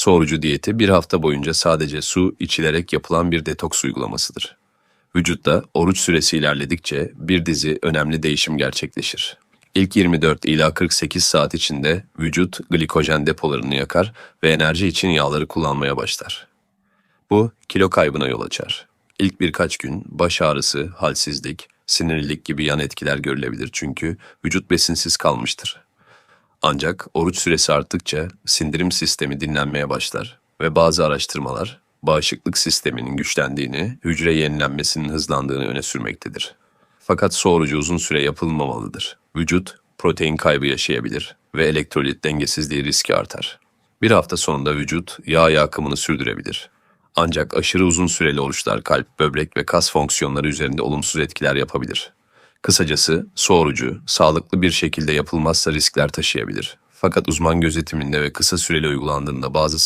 Su diyeti bir hafta boyunca sadece su içilerek yapılan bir detoks uygulamasıdır. Vücutta oruç süresi ilerledikçe bir dizi önemli değişim gerçekleşir. İlk 24 ila 48 saat içinde vücut glikojen depolarını yakar ve enerji için yağları kullanmaya başlar. Bu kilo kaybına yol açar. İlk birkaç gün baş ağrısı, halsizlik, sinirlilik gibi yan etkiler görülebilir çünkü vücut besinsiz kalmıştır. Ancak oruç süresi arttıkça sindirim sistemi dinlenmeye başlar ve bazı araştırmalar bağışıklık sisteminin güçlendiğini, hücre yenilenmesinin hızlandığını öne sürmektedir. Fakat su orucu uzun süre yapılmamalıdır. Vücut protein kaybı yaşayabilir ve elektrolit dengesizliği riski artar. Bir hafta sonunda vücut yağ yakımını sürdürebilir. Ancak aşırı uzun süreli oruçlar kalp, böbrek ve kas fonksiyonları üzerinde olumsuz etkiler yapabilir. Kısacası su orucu sağlıklı bir şekilde yapılmazsa riskler taşıyabilir. Fakat uzman gözetiminde ve kısa süreli uygulandığında bazı